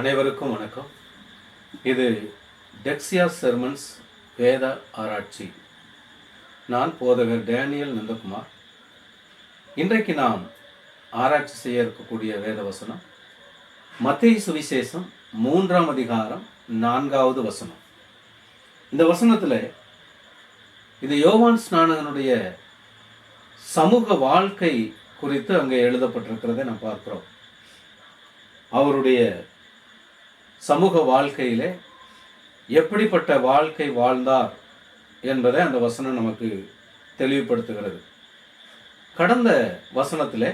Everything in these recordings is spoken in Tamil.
அனைவருக்கும் வணக்கம். இது டெக்ஸியா செர்மன்ஸ் வேத ஆராய்ச்சி. நான் போதகர் டேனியல் நந்தகுமார். இன்றைக்கு நாம் ஆராய்ச்சி செய்ய இருக்கக்கூடிய வேத வசனம் மத்திய சுவிசேஷம் மூன்றாம் அதிகாரம் நான்காவது வசனம். இந்த வசனத்தில் இது யோவான் ஸ்நானகனுடைய சமூக வாழ்க்கை குறித்து அங்கே எழுதப்பட்டிருக்கிறதை நாம் பார்க்கிறோம். அவருடைய சமூக வாழ்க்கையிலே எப்படிப்பட்ட வாழ்க்கை வாழ்ந்தார் என்பதை அந்த வசனம் நமக்கு தெளிவுபடுத்துகிறது. கடந்த வசனத்தில்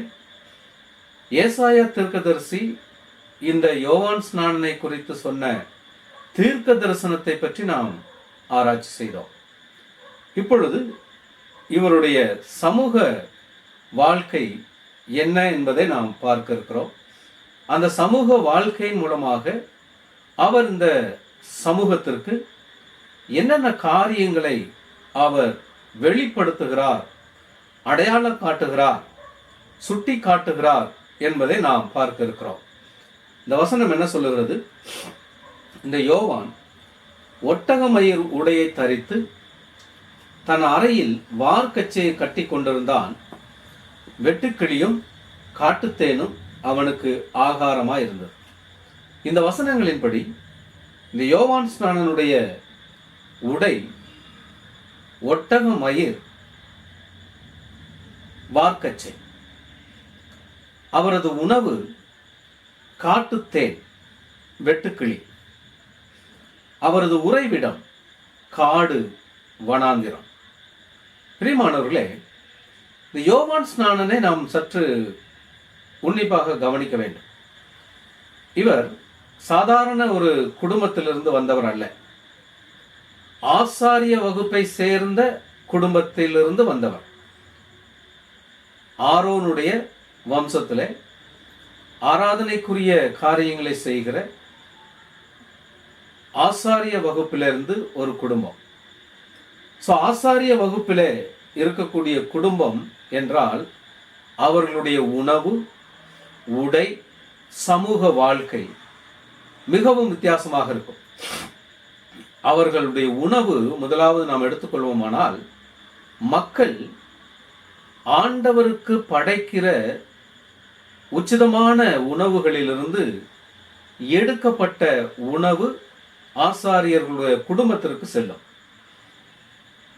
ஏசாயா தீர்க்கதரிசி இந்த யோவான் ஸ்நானனை குறித்து சொன்ன தீர்க்க தரிசனத்தை பற்றி நாம் ஆராய்ச்சி செய்தோம். இப்பொழுது இவருடைய சமூக வாழ்க்கை என்ன என்பதை நாம் பார்க்க இருக்கிறோம். அந்த சமூக வாழ்க்கையின் மூலமாக அவர் இந்த சமூகத்திற்கு என்னென்ன காரியங்களை அவர் வெளிப்படுத்துகிறார் அடையாளம் காட்டுகிறார் சுட்டி காட்டுகிறார் என்பதை நாம் பார்க்க இருக்கிறோம் இந்த வசனம் என்ன சொல்லுகிறது? இந்த யோவான் ஒட்டகமயிர் உடையை தரித்து தன் அறையில் வார்க்கச்சையை கட்டி கொண்டிருந்தான். வெட்டுக்கிளியும் காட்டுத்தேனும் அவனுக்கு ஆகாரமாக இருந்தது இந்த வசனங்களின்படி இந்த யோவான் ஸ்நானனுடைய உடை ஒட்டக மயிர் வார்க்கச்சை அவரது உணவு காட்டுத்தேன் வெட்டுக்கிளி அவரது உறைவிடம் காடு வனாந்திரம். பிரிமானவர்களே இந்த யோவான் ஸ்நானனை நாம் சற்று உன்னிப்பாக கவனிக்க வேண்டும். இவர் சாதாரண ஒரு குடும்பத்திலிருந்து வந்தவர் அல்ல. ஆசாரிய வகுப்பை சேர்ந்த குடும்பத்திலிருந்து வந்தவர். ஆரோனுடைய வம்சத்தில் ஆராதனைக்குரிய காரியங்களை செய்கிற ஆசாரிய வகுப்பிலிருந்து ஒரு குடும்பம். ஸோ ஆசாரிய வகுப்பில் இருக்கக்கூடிய குடும்பம் என்றால் அவர்களுடைய உணவு உடை சமூக வாழ்க்கை மிகவும் வித்தியாசமாக இருக்கும். அவர்களுடைய உணவு முதலாவது நாம் எடுத்துக்கொள்வோமானால் மக்கள் ஆண்டவருக்கு படைக்கிற உச்சிதமான உணவுகளிலிருந்து எடுக்கப்பட்ட உணவு ஆசாரியர்களுடைய குடும்பத்திற்கு செல்லும்.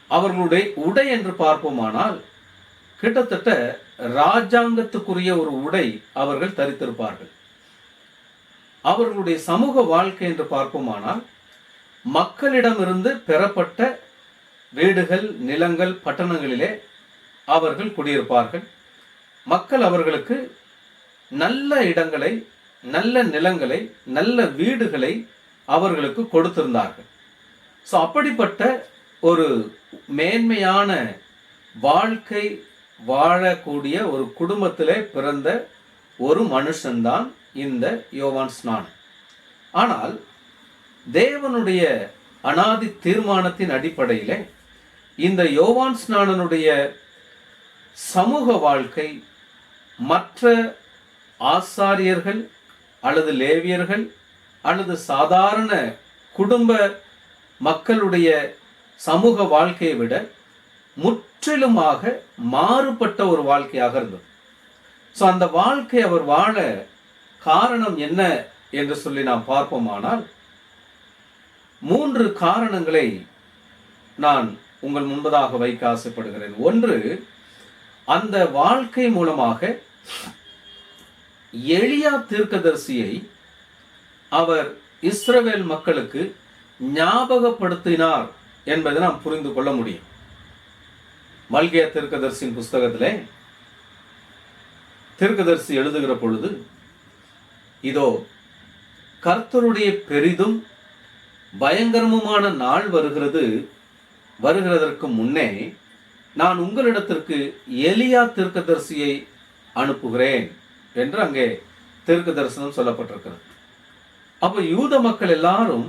அவர்களுடைய உடை என்று பார்ப்போமானால் கிட்டத்தட்ட ராஜாங்கத்துக்குரிய ஒரு உடை அவர்கள் தரித்திருப்பார்கள். அவர்களுடைய சமூக வாழ்க்கை என்று பார்ப்போமானால் மக்களிடமிருந்து பெறப்பட்ட வீடுகள் நிலங்கள் பட்டணங்களிலே அவர்கள் குடியிருப்பார்கள். மக்கள் அவர்களுக்கு நல்ல இடங்களை நல்ல நிலங்களை நல்ல வீடுகளை அவர்களுக்கு கொடுத்திருந்தார்கள். ஸோ அப்படிப்பட்ட ஒரு மேன்மையான வாழ்க்கை வாழக்கூடிய ஒரு குடும்பத்திலே பிறந்த ஒரு மனுஷன்தான் இந்த யோவான் ஸ்நான். ஆனால் தேவனுடைய அனாதி தீர்மானத்தின் அடிப்படையிலே இந்த யோவான் ஸ்நானனுடைய சமூக வாழ்க்கை மற்ற ஆசாரியர்கள் அல்லது லேவியர்கள் அல்லது சாதாரண குடும்ப மக்களுடைய சமூக வாழ்க்கையை விட முற்றிலுமாக மாறுபட்ட ஒரு வாழ்க்கையாக இருந்தது. ஸோ அந்த வாழ்க்கை அவர் வாழ காரணம் என்ன என்று சொல்லி நாம் பார்ப்போமானால் மூன்று காரணங்களை நான் உங்கள் முன்பதாக வைக்க ஆசைப்படுகிறேன். ஒன்று அந்த வாழ்க்கை மூலமாக எளியா தீர்க்கதரிசியை அவர் இஸ்ரவேல் மக்களுக்கு ஞாபகப்படுத்தினார் என்பதை நாம் புரிந்து கொள்ள முடியும். மல்கியா தீர்க்கதரிசியின் புஸ்தகத்திலே தீர்க்கதரிசி எழுதுகிற பொழுது இதோ கர்த்தருடைய பெரிதும் பயங்கரமுமான நாள் வருகிறது வருகிறதற்கு முன்னே நான் உங்களிடத்திற்கு எலியா தீர்க்கதரிசியை அனுப்புகிறேன் என்று அங்கே தீர்க்க தரிசனம் சொல்லப்பட்டிருக்கிறது. அப்போ யூத மக்கள் எல்லாரும்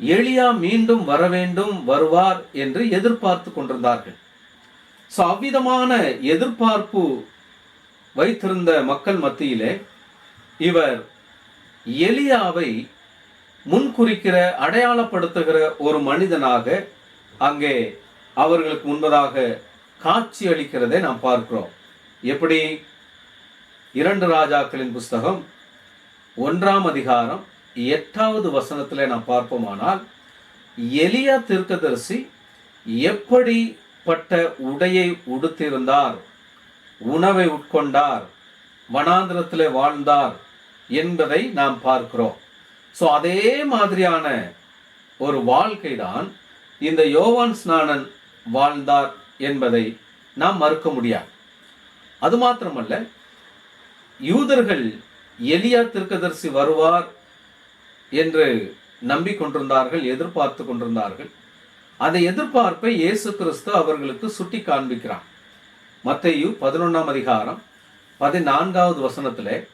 எளியா மீண்டும் வர வேண்டும் வருவார் என்று எதிர்பார்த்து கொண்டிருந்தார்கள். ஸோ அவ்விதமான எதிர்பார்ப்பு வைத்திருந்த மக்கள் மத்தியிலே இவர் எலியாவை முன்குறிக்கிற அடையாளப்படுத்துகிற ஒரு மனிதனாக அங்கே அவர்களுக்கு முன்பதாக காட்சி அளிக்கிறதை நாம் பார்க்கிறோம். எப்படி? இரண்டு ராஜாக்களின் புஸ்தகம் ஒன்றாம் அதிகாரம் எட்டாவது வசனத்தில் நாம் பார்ப்போமானால் எலியா தீர்க்கதரிசி எப்படிப்பட்ட உடையை உடுத்திருந்தார் உணவை உட்கொண்டார் வனாந்திரத்தில் வாழ்ந்தார் என்பதை நாம் பார்க்கிறோம். ஸோ அதே மாதிரியான ஒரு வாழ்க்கை தான் இந்த யோவான் ஸ்நானன் வாழ்ந்தார் என்பதை நாம் மறுக்க முடியாது. அது மாத்திரமல்ல யூதர்கள் எலியா திருக்கதர்சி வருவார் என்று நம்பிக்கொண்டிருந்தார்கள் எதிர்பார்த்து கொண்டிருந்தார்கள். அந்த எதிர்பார்ப்பை இயேசு கிறிஸ்து அவர்களுக்கு சுட்டி காண்பிக்கிறார் மத்தையு பதினொன்றாம் அதிகாரம் பதினான்காவது வசனத்தில்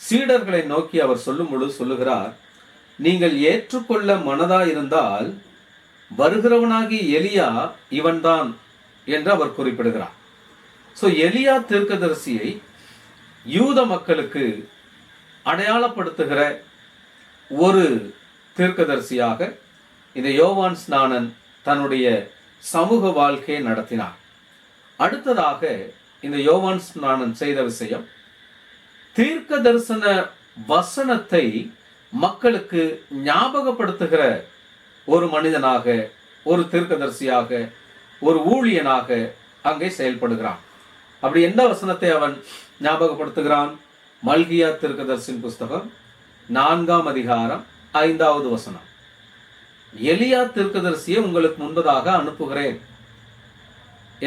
சீடர்களை நோக்கி அவர் சொல்லும் பொழுது சொல்லுகிறார் நீங்கள் ஏற்றுக்கொள்ள மனதா இருந்தால் வருகிறவனாகி எலியா இவன்தான் என்று அவர் குறிப்பிடுகிறார். ஸோ எலியா தீர்க்கதரிசியை யூத மக்களுக்கு அடையாளப்படுத்துகிற ஒரு தீர்க்கதரிசியாக இந்த யோவான் ஸ்நானன் தன்னுடைய சமூக வாழ்க்கையை நடத்தினார். அடுத்ததாக இந்த யோவான் ஸ்நானன் செய்த விஷயம் தீர்க்க தரிசன வசனத்தை மக்களுக்கு ஞாபகப்படுத்துகிற ஒரு மனிதனாக ஒரு தீர்க்கதரிசியாக ஒரு ஊழியனாக அங்கே செயல்படுகிறான். அப்படி எந்த வசனத்தை அவன் ஞாபகப்படுத்துகிறான்? மல்கியா தீர்க்கதரிசின் புஸ்தகம் நான்காம் அதிகாரம் ஐந்தாவது வசனம். எலியா தீர்க்கதரிசியை உங்களுக்கு முன்பதாக அனுப்புகிறேன்.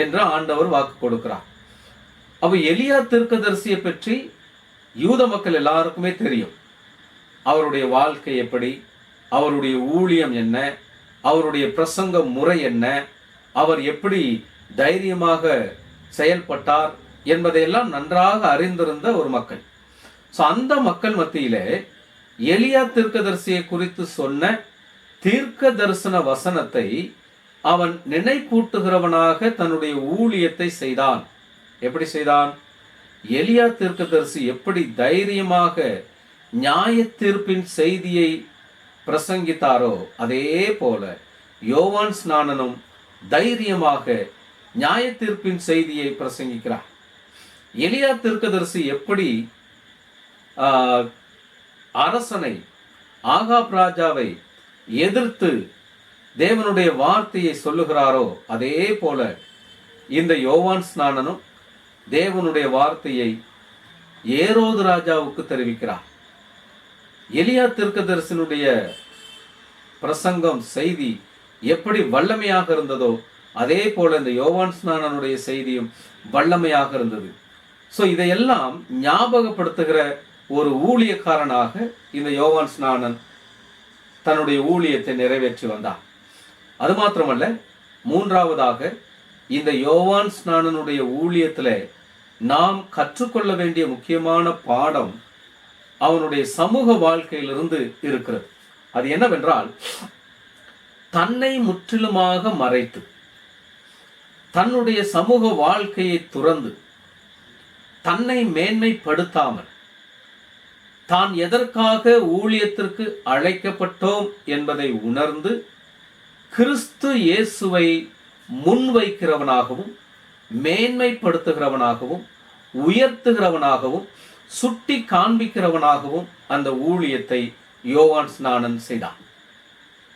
என்று ஆண்டவர் வாக்கு கொடுக்கிறார். அப்போ எலியா தீர்க்கதரிசியை பற்றி யூத மக்கள் எல்லாருக்குமே தெரியும். அவருடைய வாழ்க்கை எப்படி? அவருடைய ஊழியம் என்ன? அவருடைய பிரசங்க முறை என்ன? அவர் எப்படி தைரியமாக செயல்பட்டார் என்பதையெல்லாம் நன்றாக அறிந்திருந்த ஒரு மக்கள். ஸோ அந்த மக்கள் மத்தியிலே எலியா தீர்க்கதரிசியை குறித்து சொன்ன தீர்க்க தரிசன வசனத்தை அவன் நினைப்பூட்டுகிறவனாக தன்னுடைய ஊழியத்தை செய்தான். எப்படி செய்தான்? எலியா தீர்க்கதரிசி எப்படி தைரியமாக நியாய தீர்ப்பின் செய்தியை பிரசங்கித்தாரோ அதே போல யோவான் ஸ்நானனும் தைரியமாக நியாய தீர்ப்பின் செய்தியை பிரசங்கிக்கிறார். எலியா தீர்க்கதரிசி எப்படி அரசனை ஆகாப் ராஜாவை எதிர்த்து தேவனுடைய வார்த்தையை சொல்லுகிறாரோ அதே போல இந்த யோவான் ஸ்நானனும் தேவனுடைய வார்த்தையை ஏரோது ராஜாவுக்கு தெரிவிக்கிறார். எலியா தீர்க்கதரிசனுடைய பிரசங்கம் செய்தி எப்படி வல்லமையாக இருந்ததோ அதே போல இந்த யோவான் ஸ்நானனுடைய செய்தியும் வல்லமையாக இருந்தது. ஸோ இதையெல்லாம் ஞாபகப்படுத்துகிற ஒரு ஊழியக்காரனாக இந்த யோவான் ஸ்நானன் தன்னுடைய ஊழியத்தை நிறைவேற்றி வந்தான். அது மாத்திரமல்ல மூன்றாவதாக இந்த யோவான் ஸ்நானனுடைய ஊழியத்தில் நாம் கற்றுக்கொள்ள வேண்டிய முக்கியமான பாடம் அவனுடைய சமூக வாழ்க்கையிலிருந்து இருக்கிறது. அது என்னவென்றால் தன்னை முற்றிலுமாக மறைத்து தன்னுடைய சமூக வாழ்க்கையை துறந்து தன்னை மேன்மைப்படுத்தாமல் தான் எதற்காக ஊழியத்திற்கு அழைக்கப்பட்டோம் என்பதை உணர்ந்து கிறிஸ்து இயேசுவை முன்வைக்கிறவனாகவும் மேன்மைப்படுத்துகிறவனாகவும் உயர்த்துகிறவனாகவும் சுட்டி காண்பிக்கிறவனாகவும் அந்த ஊழியத்தை யோவான் ஸ்நானன் செய்தான்.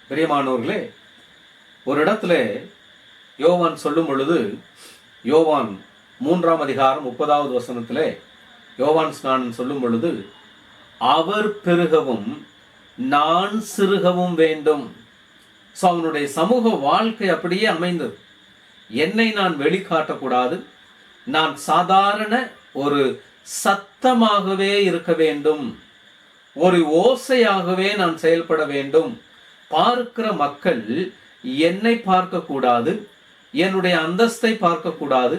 பிரியமானோர்களே ஒரு இடத்துல யோவான் சொல்லும் பொழுது யோவான் மூன்றாம் அதிகாரம் முப்பதாவது வசனத்தில் யோவான் ஸ்நானன் சொல்லும் பொழுது அவர் பெருகவும் நான் சிறுகவும் வேண்டும். ஸோ அவனுடைய சமூக வாழ்க்கை அப்படியே அமைந்தது. என்னை நான் வெளிக்காட்டக்கூடாது. நான் சாதாரண ஒரு சத்தமாகவே இருக்க வேண்டும். ஒரு ஓசையாகவே நான் செயல்பட வேண்டும். பார்க்கிற மக்கள் என்னை பார்க்கக்கூடாது. என்னுடைய அந்தஸ்தை பார்க்கக்கூடாது.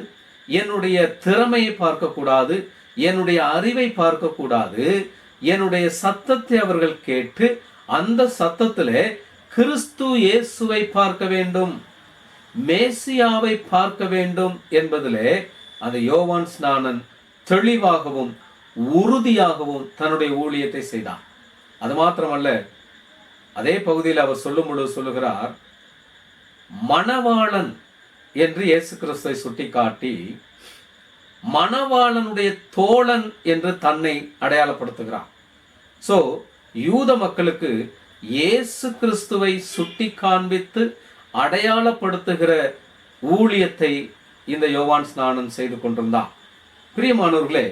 என்னுடைய திறமையை பார்க்கக்கூடாது. என்னுடைய அறிவை பார்க்கக்கூடாது. என்னுடைய சத்தத்தை அவர்கள் கேட்டு அந்த சத்தத்தில் கிறிஸ்து இயேசுவை பார்க்க வேண்டும் மேசியாவை பார்க்க வேண்டும் என்பதிலே அந்த யோவான் ஸ்நானன் தெளிவாகவும் உறுதியாகவும் தன்னுடைய ஊழியத்தை செய்தான். அது மாத்திரமல்ல அதே பகுதியில் அவர் சொல்லும் பொழுது சொல்லுகிறார் மணவாளன் என்று இயேசு கிறிஸ்துவை சுட்டிக்காட்டி மணவாளனுடைய தோழன் என்று தன்னை அடையாளப்படுத்துகிறான். ஸோ யூத மக்களுக்கு இயேசு கிறிஸ்துவை சுட்டி காண்பித்து அடையாளப்படுத்துகிற ஊழியத்தை இந்த யோவான் ஸ்நானம் செய்து கொண்டிருந்தான். பிரியமானவர்களே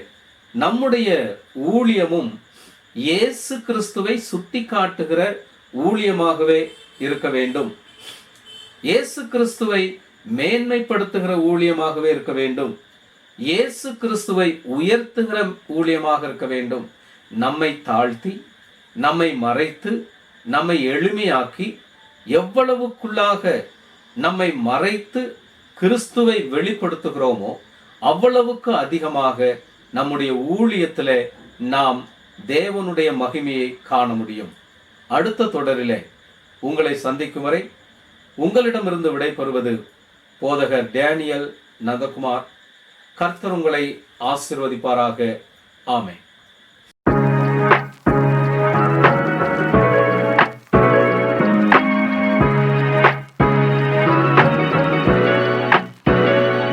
நம்முடைய ஊழியமும் இயேசு கிறிஸ்துவை சுட்டி காட்டுகிற ஊழியமாகவே இருக்க வேண்டும். இயேசு கிறிஸ்துவை மேன்மைப்படுத்துகிற ஊழியமாகவே இருக்க வேண்டும். இயேசு கிறிஸ்துவை உயர்த்துகிற ஊழியமாக இருக்க வேண்டும். நம்மை தாழ்த்தி நம்மை மறைத்து நம்மை எளிமையாக்கி எவ்வளவுக்குள்ளாக நம்மை மறைத்து கிறிஸ்துவை வெளிப்படுத்துகிறோமோ அவ்வளவுக்கு அதிகமாக நம்முடைய ஊழியத்தில் நாம் தேவனுடைய மகிமையை காண முடியும். அடுத்த தொடரிலே உங்களை சந்திக்கும் வரை உங்களிடமிருந்து விடைபெறுவது போதகர் டேனியல் நந்தகுமார். கர்த்தர் உங்களை ஆசிர்வதிப்பாராக. ஆமை